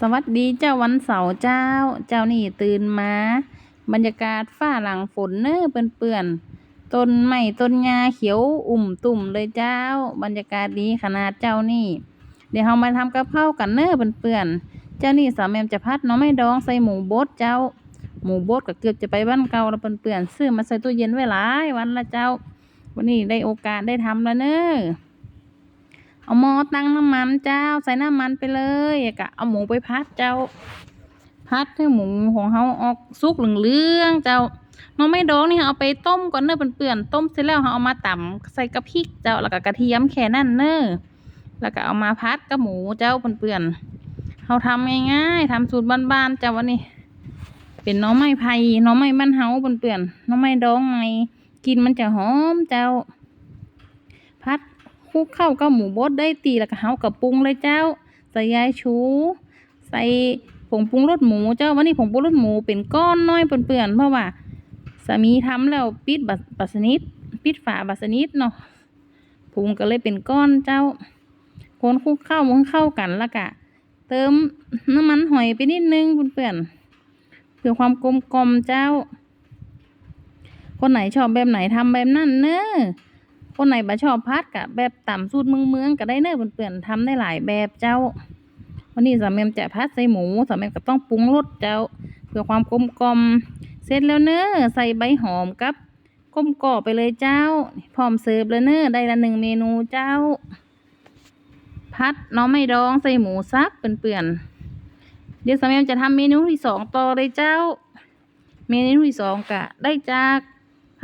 สวัสดีเจ้าวันเสาร์เจ้า เจ้านี่ตื่นมา บรรยากาศฟ้าหลังฝนเน้อเปื่อนๆต้นไม้ต้นหญ้าเขียวอุ่มตุ่มเลยเจ้า บรรยากาศดีขนาดเจ้านี่ เดี๋ยวเรามาทำกะเพรากันเน้อเปื่อนๆเจ้านี่สาวแมมจะพัดน้องไม่ดองใส่หมูบดเจ้า หมูบดก็เกือบจะไปบ้านเก่าแล้วเปื่อนๆซื้อมาใส่ตู้เย็นไว้หลายวันละเจ้า วันนี้ได้โอกาสได้ทำแล้วเน้อ เอาหม้อตั้งน้ำมันเจ้า ใส่น้ำมันไปเลยแล้วก็เอาหมูไปพัดเจ้า พัดให้หมูของเขาออกสุกเหลืองๆเจ้าน้องไม่ดองนี่เอาไปต้มก่อนเน้อเปื่อนๆต้มเสร็จแล้วเขาเอามาตำใส่กระพริกเจ้าแล้วก็กระเทียมแค่นั้นเน้อแล้วก็เอามาพัดกับหมูเจ้าเปื่อนๆเขาทำง่ายๆทำสูตรบ้านๆเจ้าวันนี้เป็นน้องไม้ไผ่น้องไม้บ้านเฮาเปื่อนๆน้องไม้ดองไงกินมันจะหอมเจ้า พัด คลุกเข้ากับหมูบดได้ตีแล้วก็เฮากับปรุงเลยเจ้า ใส่ยายชู ใส่ผงปรุงรสหมูเจ้าวันนี้ผงปรุงรสหมูเป็นก้อนน้อยเปื่อนๆเพราะว่าสามีทำแล้วปิดบัสบัสนิดปิดฝาบัสนิดเนาะปรุงก็เลยเป็นก้อนเจ้าคนคลุกเข้ามันเข้ากันแล้วก็เติมน้ำมันหอยไปนิดนึงเปื่อนๆเพื่อความกลมกลมๆเจ้า คนไหนชอบแบบไหนทำแบบนั้นเนอะ คนไหนบ่ชอบพัดกะแบบต่ำสูตรเมืองเมืองๆก็ได้เน้อเปื่อนๆทำได้หลายแบบเจ้า วันนี้สามเมมจะพัดใส่หมูสามเมมก็ต้องปรุงรสเจ้า เพื่อความกลมกลมเสร็จแล้วเน้อใส่ใบหอมกับก้มก่อไปเลยเจ้า พร้อมเสิร์ฟแล้วเน้อได้ละหนึ่งเมนูเจ้า พัดน้องไม่ดองใส่หมูซักเปื่อนๆเดี๋ยวสามเมมจะทำเมนูที่สองต่อเลยเจ้า เมนูที่สองกะได้จาก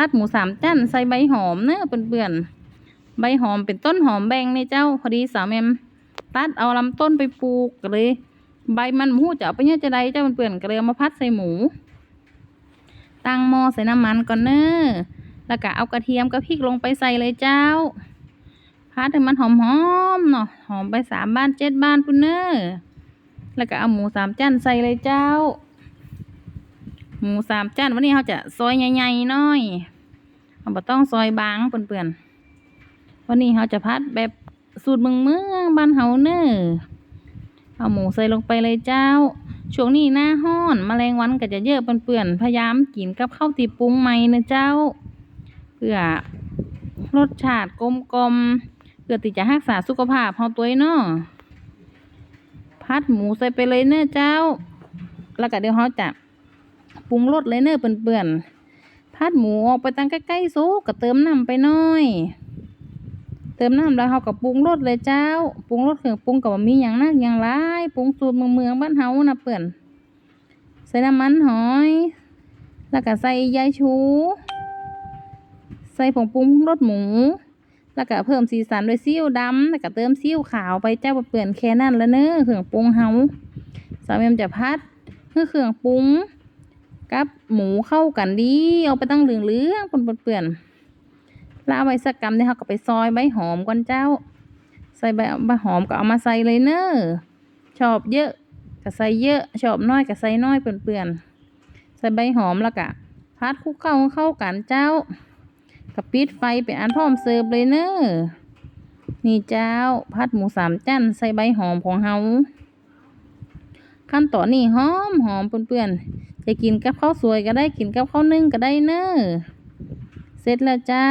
พัดหมูสามจั่นใส่ใบหอมเนอะเปื่อนๆใบหอมเป็นต้นหอมแบงนี่เจ้าพอดีสาวแมมตัดเอาลำต้นไปปลูกเลย ใบมันหูจะเอาไปเนี่ยจะได้เจ้าเปื่อนๆก็เลยเอมาพัดใส่หมู ตั้งหม้อใส่น้ำมันก่อนเนอะแล้วก็เอากระเทียมกับพริกลงไปใส่เลยเจ้าพัดให้มันหอมๆเนาะหอมไปสามบ้านเจ็ดบ้านปุ่นเนอแล้วก็เอาหมูสามจั่นใส่เลยเจ้า หมูสามจานวันนี้เขาจะซอยใหญ่ๆน้อยเราบ่ต้องซอยบางเปื่อนๆวันนี้เขาจะพัดแบบสูตรเมืองเมืองบ้านเฮาเนอเอาหมูใส่ลงไปเลยเจ้า ช่วงนี้หน้าห้อนแมลงวันก็จะเยอะเปื่อนๆพยายามกินกับข้าวตีปรุงใหม่นะเจ้า เพื่อรสชาติกลมกลมๆเพื่อที่จะรักษาสุขภาพเฮาตัวเนาะพัดหมูใส่ไปเลยเนอะเจ้า แล้วก็เดี๋ยวเขาจะ ปรุงรสเลยเนอเปื่อนๆพัดหมูออกไปตั้งใกล้ๆซุกก็เติมน้ำไปน่อย เติมน้ำแล้วเขาก็ปรุงรสเลยเจ้า ปรุงรสเครื่องปรุงก็บ่มีอย่างนักอย่างหลายปรุงสูตรเมืองเมืองบ้านเฮานะเปื่อนใส่น้ำมันหอย แล้วก็ใส่ยายชู ใส่ผงปรุงรสหมู แล้วก็เพิ่มสีสันด้วยซีอิ๊วดำแล้วก็เติมซีอิ๊วขาวไปเจ้าเปื่อนแค่นั้นแล้วเนอเครื่องปรุงเฮาสาวเอ็มจะพัดเพื่อเครื่องปรุง กับหมูเข้ากันดี เอาไปตั้งเหลืองๆเปื่อนๆแล้วเอาไว้สักกรรมเนี่ยเขาก็ไปซอยใบหอมก่อนเจ้า ใส่ใบใบหอมก็เอามาใส่เลยเนอะชอบเยอะก็ใส่เยอะชอบน้อยก็ใส่น้อยเปื่อนๆใส่ใบหอมแล้วก็พัดคุกเข้าเข้ากันเจ้ากับปิดไฟเป็นอันพร้อมเสิร์ฟเลยเนอะนี่เจ้าพัดหมูสามจั่นใส่ใบหอมของเฮา ขั้นตอนนี้หอมหอมเปื่อนๆจะกินกับข้าวสวยก็ได้กินกับข้าวนึ่งก็ได้เนอเสร็จแล้วเจ้า